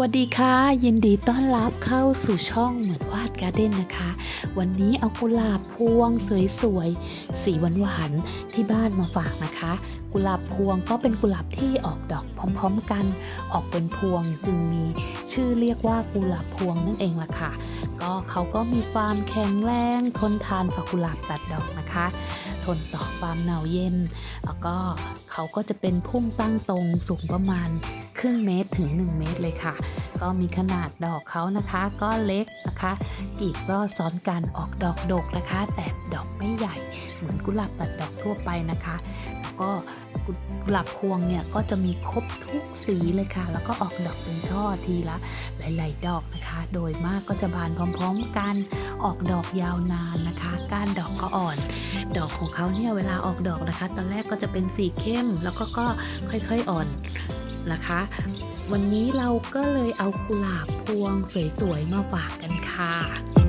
วัสดีค่ะ ยินดีต้อนรับเข้าสู่ช่องเหมือนวาดการ์เด้นนะคะ วันนี้เอากุหลาบพวงสวยๆ สีหวานๆ ที่บ้านมาฝากนะคะ กุหลาบพวงก็เป็นกุหลาบที่ออกดอกพร้อมๆกัน ออกเป็นพวงจึงมีชื่อเรียกว่ากุหลาบพวงนั่นเองล่ะค่ะ ก็เขาก็มีความแข็งแรงทนทานฝักกุหลาบตัดดอกนะคะ ทนต่อความหนาวเย็น แล้วก็เขาก็จะเป็นพุ่มตั้งตรงสูงประมาณครึ่งเมตรถึง 1 เมตรเลยค่ะ ก็มีขนาดดอกเขานะคะ ก็เล็กนะคะกีบก็ซ้อนกันออกดอกดกนะคะ แต่ดอกไม่ใหญ่เหมือนกุหลาบตัดดอกทั่วไปนะคะ ก็กุหลาบพวงเนี่ยก็จะมีครบทุกสีเลยค่ะ แล้วก็ออกดอกเป็นช่อทีละหลาย ๆ ดอกนะคะ โดยมากก็จะบานพร้อม ๆ กันออกดอกยาวนานนะคะ ก้านดอกก็อ่อน ดอกของเขาเนี่ยเวลาออกดอกนะคะ ตอนแรกก็จะเป็นสีเข้มแล้วก็ก็ค่อยๆอ่อนนะคะ วันนี้เราก็เลยเอากุหลาบพวงสวย ๆ มาฝากกันค่ะ